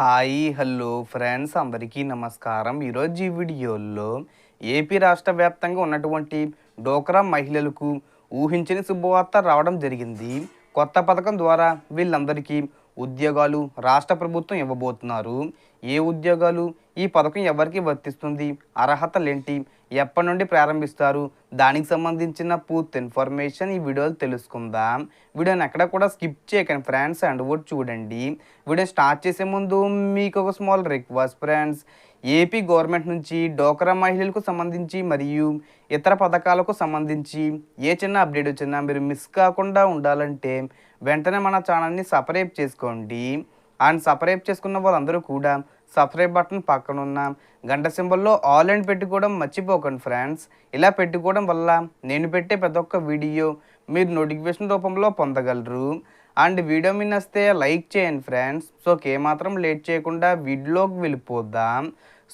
Hi hello friends అందరికీ నమస్కారం. ఈరోజు ఈ వీడియోలో ఏపీ రాష్ట్ర వ్యాప్తంగా ఉన్నటువంటి డోక్రా మహిళలకు ఊహించని శుభవార్త రావడం జరిగింది. కొత్త పథకం ద్వారా వీళ్ళందరికీ ఉద్యోగాలు రాష్ట్ర ప్రభుత్వం ఇవ్వబోతున్నారు. ఏ ఉద్యోగాలు ఈ పథకం ఎవరికి వర్తిస్తుంది? అర్హతలేంటి ఎప్పటి నుండి ప్రారంభిస్తారు? దానికి సంబంధించిన పూర్తి ఇన్ఫర్మేషన్ ఈ వీడియోలో తెలుసుకుందాం. వీడియోని ఎక్కడ కూడా స్కిప్ చేయకండి ఫ్రెండ్స్ అండ్ కూడా చూడండి. వీడియో స్టార్ట్ చేసే ముందు మీకు ఒక small request friends. AP government నుంచి డోకరా మహిళలకు సంబంధించి మరియు ఇతర పథకాలకు సంబంధించి ఏ చిన్న అప్డేట్ వచ్చినా మీరు మిస్ కాకుండా ఉండాలంటే వెంటనే మన ఛానల్ని సపరేట్ చేసుకోండి. అండ్ సపరేట్ చేసుకున్న వాళ్ళందరూ కూడా సబ్స్క్రైబ్ బటన్ పక్కన ఉన్న గంట సింబల్లో ఆల్ అండ్ పెట్టుకోవడం మర్చిపోకండి ఫ్రెండ్స్. ఇలా పెట్టుకోవడం వల్ల నేను పెట్టే ప్రతి ఒక్క వీడియో మీరు నోటిఫికేషన్ రూపంలో పొందగలరు. అండ్ వీడియో మీ నస్తే లైక్ చేయండి ఫ్రెండ్స్. సో ఏమాత్రం లేట్ చేయకుండా వీడియోకి వెళ్ళిపోద్దాం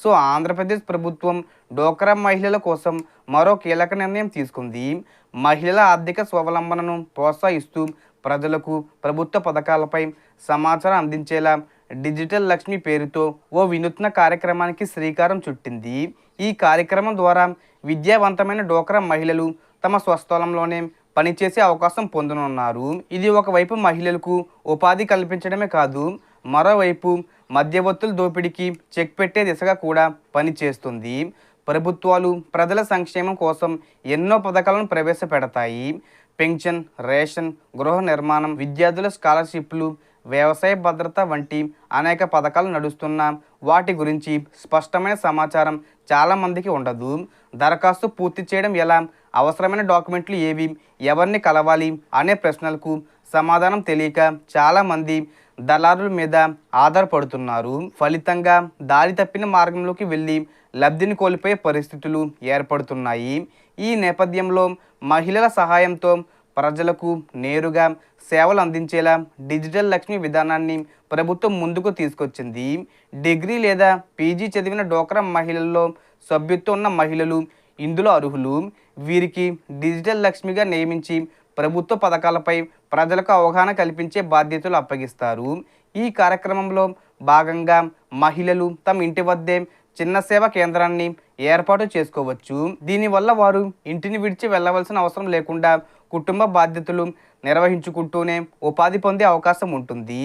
సో ఆంధ్రప్రదేశ్ ప్రభుత్వం డోక్రా మహిళల కోసం మరో కీలక నిర్ణయం తీసుకుంది. మహిళల ఆర్థిక స్వావలంబనను ప్రోత్సహిస్తూ ప్రజలకు ప్రభుత్వ పథకాలపై సమాచారం అందించేలా డిజిటల్ లక్ష్మి పేరుతో ఓ వినూత్న కార్యక్రమానికి శ్రీకారం చుట్టింది. ఈ కార్యక్రమం ద్వారా విద్యావంతమైన డోక్రా మహిళలు తమ స్వస్థలంలోనే పనిచేసే అవకాశం పొందనున్నారు. ఇది ఒకవైపు మహిళలకు ఉపాధి కల్పించడమే కాదు మరోవైపు మధ్యవర్తుల దోపిడీకి చెక్ పెట్టే దిశగా కూడా పనిచేస్తుంది. ప్రభుత్వాలు ప్రజల సంక్షేమం కోసం ఎన్నో పథకాలను ప్రవేశపెడతాయి. పెన్షన్ రేషన్ గృహ నిర్మాణం విద్యార్థుల స్కాలర్షిప్లు వ్యవసాయ భద్రత వంటి అనేక పథకాలు నడుస్తున్న. వాటి గురించి స్పష్టమైన సమాచారం చాలామందికి ఉండదు. దరఖాస్తు పూర్తి చేయడం ఎలా? అవసరమైన డాక్యుమెంట్లు ఏవి? ఎవరిని కలవాలి? అనే ప్రశ్నలకు సమాధానం తెలియక చాలామంది దళారుల మీద ఆధారపడుతున్నారు. ఫలితంగా దారి తప్పిన మార్గంలోకి వెళ్ళి లబ్ధిని కోల్పోయే పరిస్థితులు ఏర్పడుతున్నాయి. ఈ నేపథ్యంలో మహిళల సహాయంతో ప్రజలకు నేరుగా సేవలు అందించేలా డిజిటల్ లక్ష్మి విధానాన్ని ప్రభుత్వం ముందుకు తీసుకొచ్చింది. డిగ్రీ లేదా పీజీ చదివిన డోక్రా మహిళల్లో సభ్యత్వం ఉన్న మహిళలు ఇందులో అర్హులు. వీరికి డిజిటల్ లక్ష్మిగా నియమించి ప్రభుత్వ పథకాలపై ప్రజలకు అవగాహన కల్పించే బాధ్యతలు అప్పగిస్తారు. ఈ కార్యక్రమంలో భాగంగా మహిళలు తమ ఇంటి వద్దే చిన్న సేవా కేంద్రాన్ని ఏర్పాటు చేసుకోవచ్చు. దీనివల్ల వారు ఇంటిని విడిచి వెళ్ళవలసిన అవసరం లేకుండా కుటుంబ బాధ్యతలు నిర్వహించుకుంటూనే ఉపాధి పొందే అవకాశం ఉంటుంది.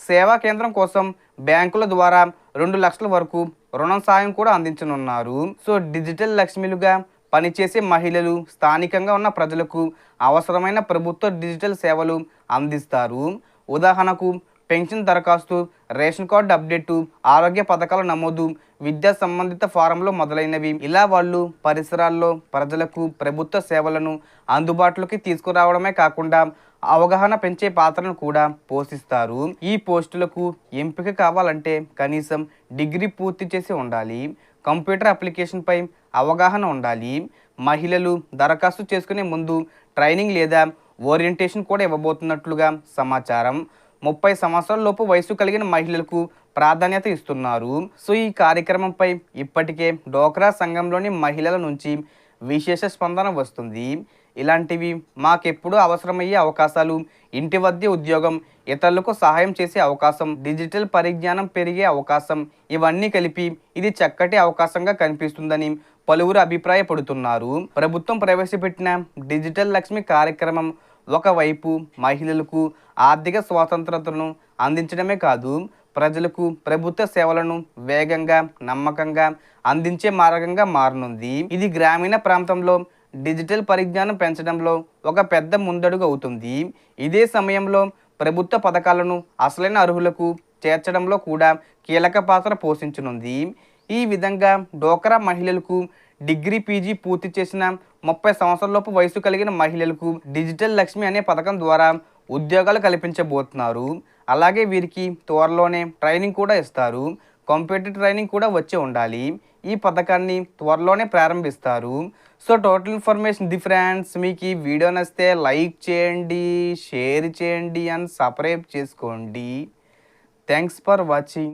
సేవా కేంద్రం కోసం బ్యాంకుల ద్వారా రెండు లక్షల వరకు రుణం సాయం కూడా అందించనున్నారు. సో డిజిటల్ లక్ష్మిలుగా పనిచేసే మహిళలు స్థానికంగా ఉన్న ప్రజలకు అవసరమైన ప్రభుత్వ డిజిటల్ సేవలు అందిస్తారు. ఉదాహరణకు పెన్షన్ దరఖాస్తు రేషన్ కార్డు అప్డేటు ఆరోగ్య పథకాల నమోదు విద్యా సంబంధిత ఫారంలు మొదలైనవి. ఇలా వాళ్ళు పరిసరాల్లో ప్రజలకు ప్రభుత్వ సేవలను అందుబాటులోకి తీసుకురావడమే కాకుండా అవగాహన పెంచే పాత్రను కూడా పోషిస్తారు. ఈ పోస్టులకు ఎంపిక కావాలంటే కనీసం డిగ్రీ పూర్తి చేసి ఉండాలి. కంప్యూటర్ అప్లికేషన్పై అవగాహన ఉండాలి. మహిళలు దరఖాస్తు చేసుకునే ముందు ట్రైనింగ్ లేదా ఓరియంటేషన్ కూడా ఇవ్వబోతున్నట్లుగా సమాచారం. ముప్పై సంవత్సరాల లోపు వయసు కలిగిన మహిళలకు ప్రాధాన్యత ఇస్తున్నారు. సో ఈ కార్యక్రమంపై ఇప్పటికే డోక్రా సంఘంలోని మహిళల నుంచి విశేష స్పందన వస్తుంది. ఇలాంటివి మాకెప్పుడు అవసరమయ్యే అవకాశాలు ఇంటి వద్ద ఉద్యోగం ఇతరులకు సహాయం చేసే అవకాశం డిజిటల్ పరిజ్ఞానం పెరిగే అవకాశం ఇవన్నీ కలిపి ఇది చక్కటి అవకాశంగా కనిపిస్తుందని పలువురు అభిప్రాయపడుతున్నారు. ప్రభుత్వం ప్రవేశపెట్టిన డిజిటల్ లక్ష్మి కార్యక్రమం ఒకవైపు మహిళలకు ఆర్థిక స్వాతంత్రతను అందించడమే కాదు ప్రజలకు ప్రభుత్వ సేవలను వేగంగా నమ్మకంగా అందించే మార్గంగా మారనుంది. ఇది గ్రామీణ ప్రాంతంలో డిజిటల్ పరిజ్ఞానం పెంచడంలో ఒక పెద్ద ముందడుగు అవుతుంది. ఇదే సమయంలో ప్రభుత్వ పథకాలను అసలైన అర్హులకు చేర్చడంలో కూడా కీలక పాత్ర పోషించనుంది. ఈ విధంగా డోకరా మహిళలకు డిగ్రీ పీజీ పూర్తి చేసిన ముప్పై సంవత్సరాలలోపు వయసు కలిగిన మహిళలకు డిజిటల్ లక్ష్మి అనే పథకం ద్వారా ఉద్యోగాలు కల్పించబోతున్నారు. అలాగే వీరికి త్వరలోనే ట్రైనింగ్ కూడా ఇస్తారు. కంప్యూటర్ ట్రైనింగ్ కూడా వచ్చి ఉండాలి. ఈ పథకాన్ని త్వరలోనే ప్రారంభిస్తారు. So total information the friends. మీకు ఈ వీడియో నచ్చితే లైక్ చేయండి షేర్ చేయండి అండ్ సబ్స్క్రైబ్ చేసుకోండి. Thanks for watching.